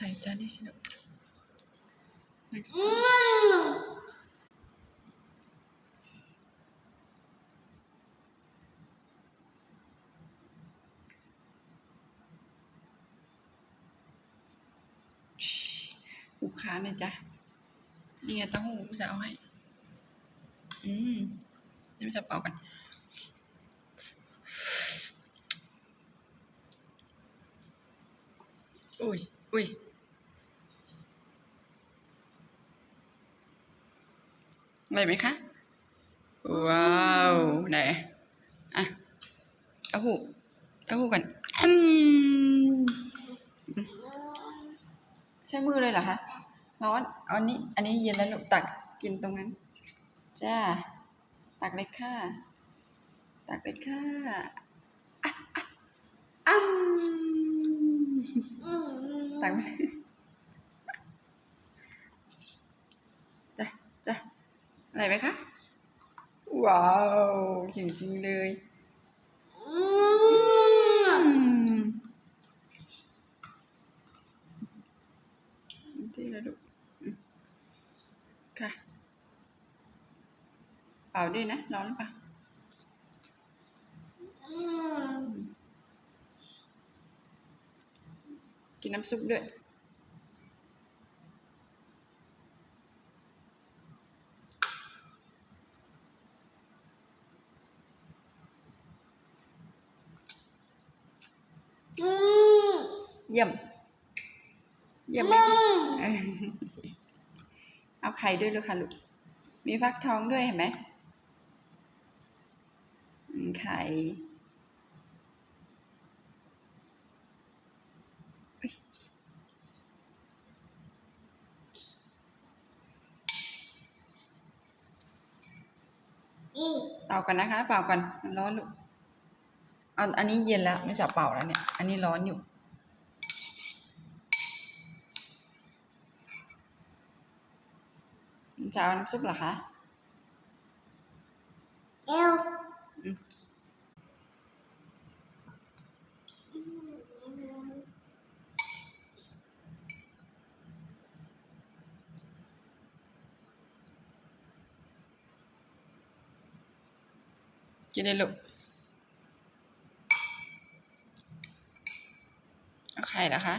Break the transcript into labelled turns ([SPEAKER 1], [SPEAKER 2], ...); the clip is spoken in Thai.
[SPEAKER 1] ใช่จานนี้สิลูก next หูค้าเลยจ้ะนี่ไงเต้าหู้ไม่จะเอาให้ อืมนี่ไม่จะเป่ากันอุ้ยอุ้ย อะ ไรไหมคะ ว้าวไหนอะเต้าหู้เต้าหู้กันอืมใช้มือเลยเหรอคะ ร้อนเอาอันนี้ อันนี้เย็นแล้วหนูตักกินตรงนั้น จ้า ตักเลยค่ะ ตักเลยค่ะอะอะอ้ำตักไปจ้ะจ้ะอะ ไรไหมคะ ว้าวจริงๆเลยอืมที่ระดุอืมค่ะ เปล่าด้วยนะ ร้อนหรือเปล่ากินน้ำซุปด้วย เยี่ยม เยี่ยมไหมเออเอาไข่ด้วยลูกค่ะลูก มีฟักทองด้วยเห็นไหมอืมไข่เอ้ยเป่ากันนะคะ เป่ากันมันร้อนลูกเอาอันนี้เย็นแล้วไม่จะเป่าแล้วเนี่ย อันนี้ร้อนอยู่ จะเอาน้ำซุปเหรอคะ
[SPEAKER 2] เอว
[SPEAKER 1] อืมกินเลยลูกเอาไข่เหรอคะ